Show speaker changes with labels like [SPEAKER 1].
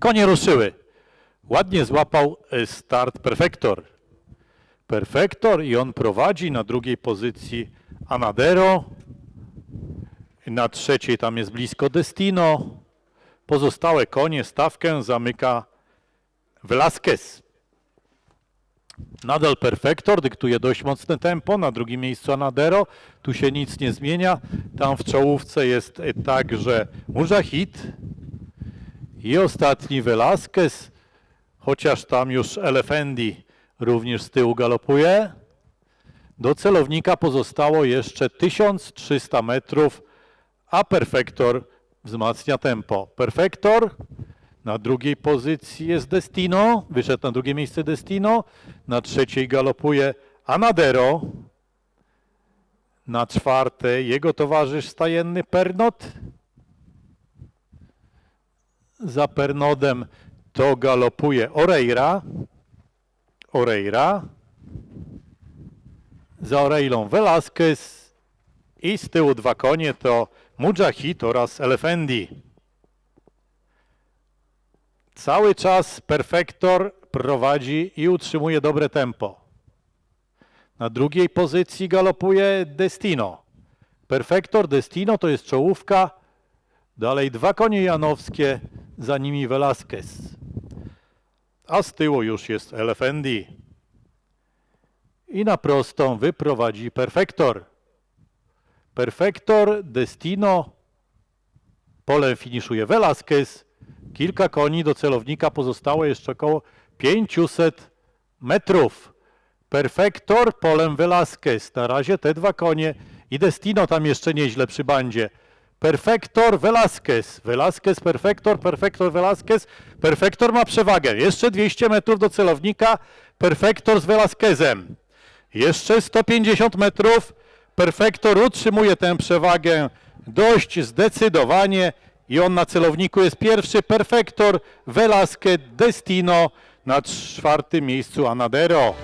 [SPEAKER 1] Konie ruszyły. Ładnie złapał e, start Perfektor. Perfektor i on prowadzi na drugiej pozycji Anadero. Na trzeciej tam jest blisko Destino. Pozostałe konie, stawkę zamyka Velasquez. Nadal Perfektor dyktuje dość mocne tempo. Na drugim miejscu Anadero. Tu się nic nie zmienia. Tam w czołówce jest e, także Mujahid. I ostatni Velasquez. Chociaż tam już Elefendi również z tyłu galopuje. Do celownika pozostało jeszcze 1300 metrów, a Perfektor wzmacnia tempo. Perfektor na drugiej pozycji jest Destino, wyszedł na drugie miejsce Destino, na trzeciej galopuje Anadero, na czwarte jego towarzysz stajenny Pernot. Za Pernodem to galopuje Oreira. Oreira. Za Oreilą Velasquez. I z tyłu dwa konie to Mujahid oraz Elefendi. Cały czas Perfektor prowadzi i utrzymuje dobre tempo. Na drugiej pozycji galopuje Destino. Perfektor, Destino to jest czołówka. Dalej dwa konie janowskie, za nimi Velasquez. A z tyłu już jest Elefendi. I na prostą wyprowadzi Perfektor. Perfektor, Destino. Polem finiszuje Velasquez. Kilka koni do celownika pozostało jeszcze około 500 metrów. Perfektor, polem Velasquez. Na razie te dwa konie i Destino tam jeszcze nieźle przy bandzie. Perfektor, Velasquez. Velasquez, Perfektor, Perfektor, Velasquez. Perfektor ma przewagę. Jeszcze 200 metrów do celownika. Perfektor z Velasquezem. Jeszcze 150 metrów. Perfektor utrzymuje tę przewagę dość zdecydowanie i on na celowniku jest pierwszy. Perfektor, Velasquez, Destino na czwartym miejscu Anadero.